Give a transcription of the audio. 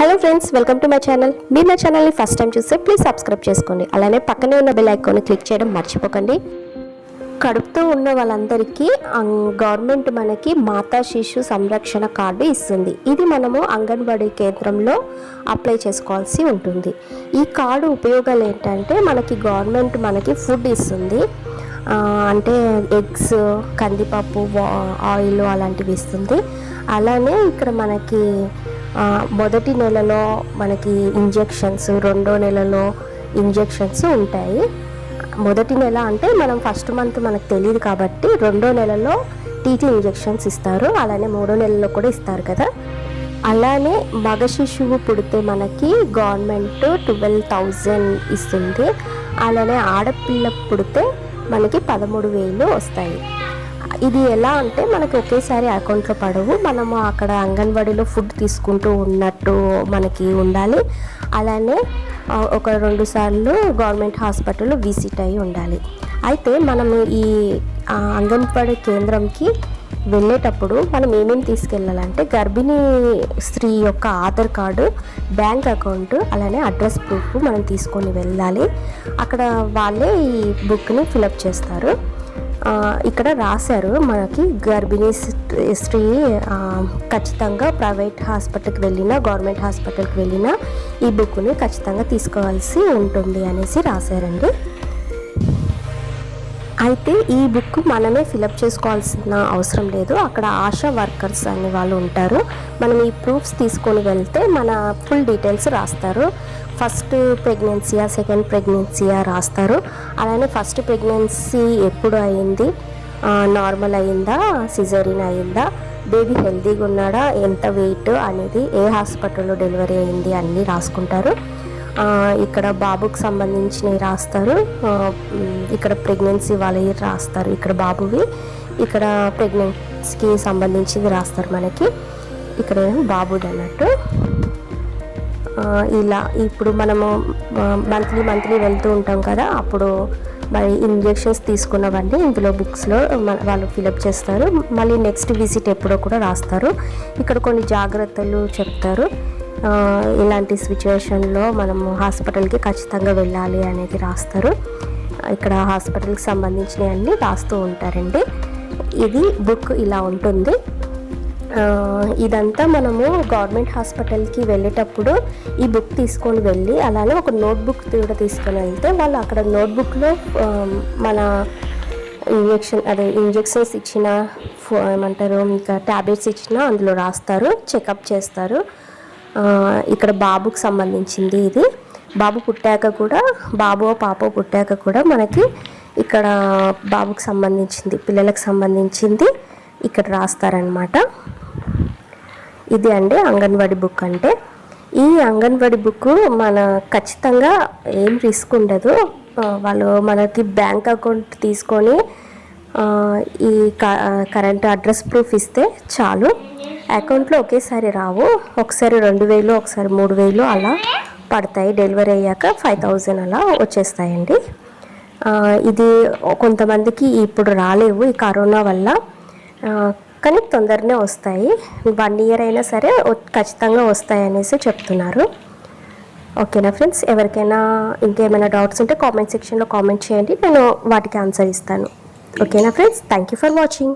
Hello friends welcome to my channel మీరు నా ఛానల్ని ఫస్ట్ టైం చూస్తే ప్లీజ్ సబ్స్క్రైబ్ చేసుకోండి. అలానే పక్కనే ఉన్న బెల్ ఐకాన్ని క్లిక్ చేయడం మర్చిపోకండి. కడుపుతో ఉన్న వాళ్ళందరికీ గవర్నమెంట్ మనకి మాతా శిశు సంరక్షణ కార్డు ఇస్తుంది. ఇది మనము అంగన్వాడీ కేంద్రంలో అప్లై చేసుకోవాల్సి ఉంటుంది. ఈ కార్డు ఉపయోగాలు ఏంటంటే మనకి గవర్నమెంట్ మనకి ఫుడ్ ఇస్తుంది. అంటే ఎగ్స్ కందిపప్పు వా- ఆయిల్ అలాంటివి ఇస్తుంది. అలానే ఇక్కడ మనకి మొదటి నెలలో మనకి ఇంజెక్షన్స్ రెండో నెలలో ఇంజెక్షన్స్ ఉంటాయి. మొదటి నెల అంటే మనం ఫస్ట్ మంత్ మనకు తెలియదు కాబట్టి రెండో నెలలో టీటీ ఇంజెక్షన్స్ ఇస్తారు. అలానే మూడో నెలలో కూడా ఇస్తారు కదా. అలానే మగ శిశువు పుడితే మనకి గవర్నమెంట్ ట్వెల్వ్ థౌజండ్ ఇస్తుంది. అలానే ఆడపిల్ల పుడితే మనకి పదమూడు వేలు వస్తాయి. ఇది ఎలా అంటే మనకి ఒకేసారి అకౌంట్లో పడవు. మనము అక్కడ అంగన్వాడీలో ఫుడ్ తీసుకుంటూ ఉన్నట్టు మనకి ఉండాలి. అలానే ఒక రెండు సార్లు గవర్నమెంట్ హాస్పిటల్ విజిట్ అయి ఉండాలి. అయితే మనము ఈ అంగన్వాడీ కేంద్రంకి వెళ్ళేటప్పుడు మనం ఏమేమి తీసుకెళ్ళాలంటే గర్భిణీ స్త్రీ యొక్క ఆధార్ కార్డు బ్యాంక్ అకౌంట్ అలానే అడ్రస్ ప్రూఫ్ మనం తీసుకొని వెళ్ళాలి. అక్కడ వాళ్ళే ఈ బుక్ని ఫిలప్ చేస్తారు. ఇక్కడ రాశారు మనకి గర్భిణీ స్త్రీ ఖచ్చితంగా ప్రైవేట్ హాస్పిటల్కి వెళ్ళినా గవర్నమెంట్ హాస్పిటల్కి వెళ్ళినా ఈ బుక్ని ఖచ్చితంగా తీసుకోవాల్సి ఉంటుంది అనేసి రాశారండి. అయితే ఈ బుక్ మనమే ఫిలప్ చేసుకోవాల్సిన అవసరం లేదు. అక్కడ ఆశా వర్కర్స్ అనే వాళ్ళు ఉంటారు. మనం ఈ ప్రూఫ్స్ తీసుకొని వెళ్తే మన ఫుల్ డీటెయిల్స్ రాస్తారు. ఫస్ట్ ప్రెగ్నెన్సీయా సెకండ్ ప్రెగ్నెన్సీయా రాస్తారు. అలానే ఫస్ట్ ప్రెగ్నెన్సీ ఎప్పుడు అయింది? నార్మల్ అయిందా? సిజరీన్ అయిందా? బేబీ హెల్తీగా ఉన్నాడా? ఎంత వెయిట్ అనేది ఏ హాస్పిటల్లో డెలివరీ అయింది? అన్నీ రాసుకుంటారు. ఇక్కడ బాబుకి సంబంధించినవి రాస్తారు. ఇక్కడ ప్రెగ్నెన్సీ వాళ్ళవి రాస్తారు. ఇక్కడ బాబువి ఇక్కడ ప్రెగ్నెన్సీకి సంబంధించింది రాస్తారు మనకి. ఇక్కడ బాబుది అన్నట్టు. ఇలా ఇప్పుడు మనము మంత్లీ మంత్లీ వెళ్తూ ఉంటాం కదా అప్పుడు మరి ఇంజెక్షన్స్ తీసుకున్నవన్నీ ఇందులో బుక్స్లో వాళ్ళు ఫిలప్ చేస్తారు. మళ్ళీ నెక్స్ట్ విజిట్ ఎప్పుడో కూడా రాస్తారు. ఇక్కడ కొన్ని జాగ్రత్తలు చెప్తారు. ఇలాంటి సిచ్యువేషన్లో మనము హాస్పిటల్కి ఖచ్చితంగా వెళ్ళాలి అనేది రాస్తారు. ఇక్కడ హాస్పిటల్కి సంబంధించినవి అన్నీ రాస్తూ ఉంటారండి. ఇది బుక్ ఇలా ఉంటుంది. ఇదంతా మనము గవర్నమెంట్ హాస్పిటల్కి వెళ్ళేటప్పుడు ఈ బుక్ తీసుకొని వెళ్ళి అలానే ఒక నోట్బుక్ కూడా తీసుకొని వెళ్తే వాళ్ళు అక్కడ నోట్బుక్లో మన ఇంజెక్షన్ అదే ఇంజెక్షన్స్ ఇచ్చిన ఫో- ఏమంటారు ఇంకా ట్యాబ్లెట్స్ ఇచ్చిన అందులో రాస్తారు చెకప్ చేస్తారు. ఇక్కడ బాబుకు సంబంధించింది ఇది. బాబు పుట్టాక కూడా బాబు పాప పుట్టాక కూడా మనకి ఇక్కడ బాబుకు సంబంధించింది పిల్లలకు సంబంధించింది ఇక్కడ రాస్తారనమాట ఇది అండి అంగన్వాడీ బుక్ అంటే. ఈ అంగన్వాడీ బుక్ మన ఖచ్చితంగా ఏం రిస్క్ ఉండదు. వాళ్ళు మనకి బ్యాంక్ అకౌంట్ తీసుకొని ఈ క- కరెంట్ అడ్రస్ ప్రూఫ్ ఇస్తే చాలు. అకౌంట్లో ఒకేసారి రావు. ఒకసారి రెండు వేలు ఒకసారి మూడు వేలు అలా పడతాయి. డెలివరీ అయ్యాక ఫైవ్ థౌజండ్ అలా వచ్చేస్తాయండి. ఇది కొంతమందికి ఇప్పుడు రాలేవు ఈ కరోనా వల్ల. కానీ తొందరనే వస్తాయి. వన్ ఇయర్ అయినా సరే ఖచ్చితంగా వస్తాయి అనేసి చెప్తున్నారు. ఓకేనా ఫ్రెండ్స్? ఎవరికైనా ఇంకేమైనా డౌట్స్ ఉంటే కామెంట్ సెక్షన్లో కామెంట్ చేయండి. నేను వాటికి ఆన్సర్ ఇస్తాను. ఓకేనా friends thank you for watching